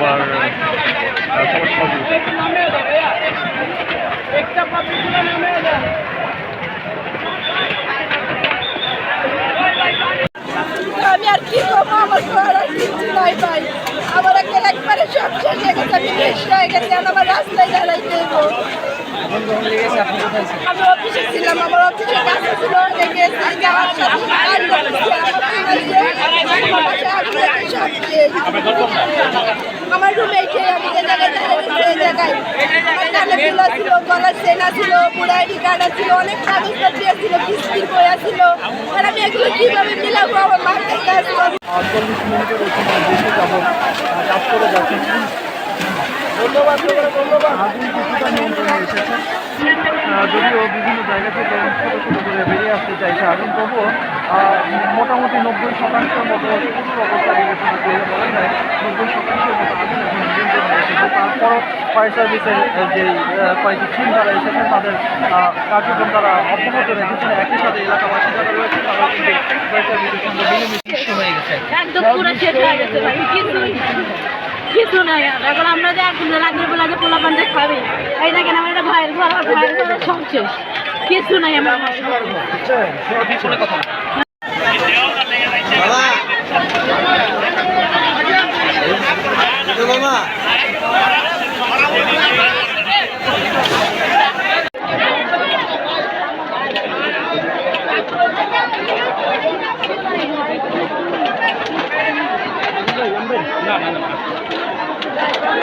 আবার সবার আমি আর কি করব? আমার করার আর কিছু নাই ভাই। আমার একবারে সব শেষ হয়ে গেছে, আমি বেশ হয়ে গেছে আমার রাস্তায় দাঁড়াইতে আমি অফিসে ছিলাম, আমার অফিসে কাজ ছিল বাসায় আগুন লেগে সব শেষ। আমার রুমে এসে আমি যে জায়গায়। ছিল চেনা ছিল ছিল অনেক কাগজপত্র ছিল কিস্তির বইয়া ছিল আর আমি এগুলো মিলাবো? আমার মাথায় কাজ যদিও বিভিন্ন জায়গা থেকে ছোটো ছোটো করে বেরিয়ে আসতে চাইছে আগুন তবুও মোটামুটি নব্বই শতাংশের মতো অবস্থা বিবেচনা করলে বলা যায় নব্বই শতাংশের মতো আগুন এখন নিয়ন্ত্রণে এসেছে তারপরও ফায়ার সার্ভিসের যে কয়েকটি টিম তারা এসেছেন তাদের কার্যক্রম তারা অব্যাহত রেখেছেন। একই সাথে এলাকাবাসী যারা রয়েছে তারা কিন্তু ফায়ার সার্ভিসের সঙ্গে মিলেমিশে হয়ে গেছে। একদম পুরো শেষ হয়ে গেছে ভাই কিছু নাই আর এখন আমরা যে এখন রাগের বেলা যে পোলা পান্ডে খাবে। এই দেখেন আমার একটা ভাইয়ের ঘর ভাইয়ের ঘরে সব শেষ। কিছু নাই আমার না না না।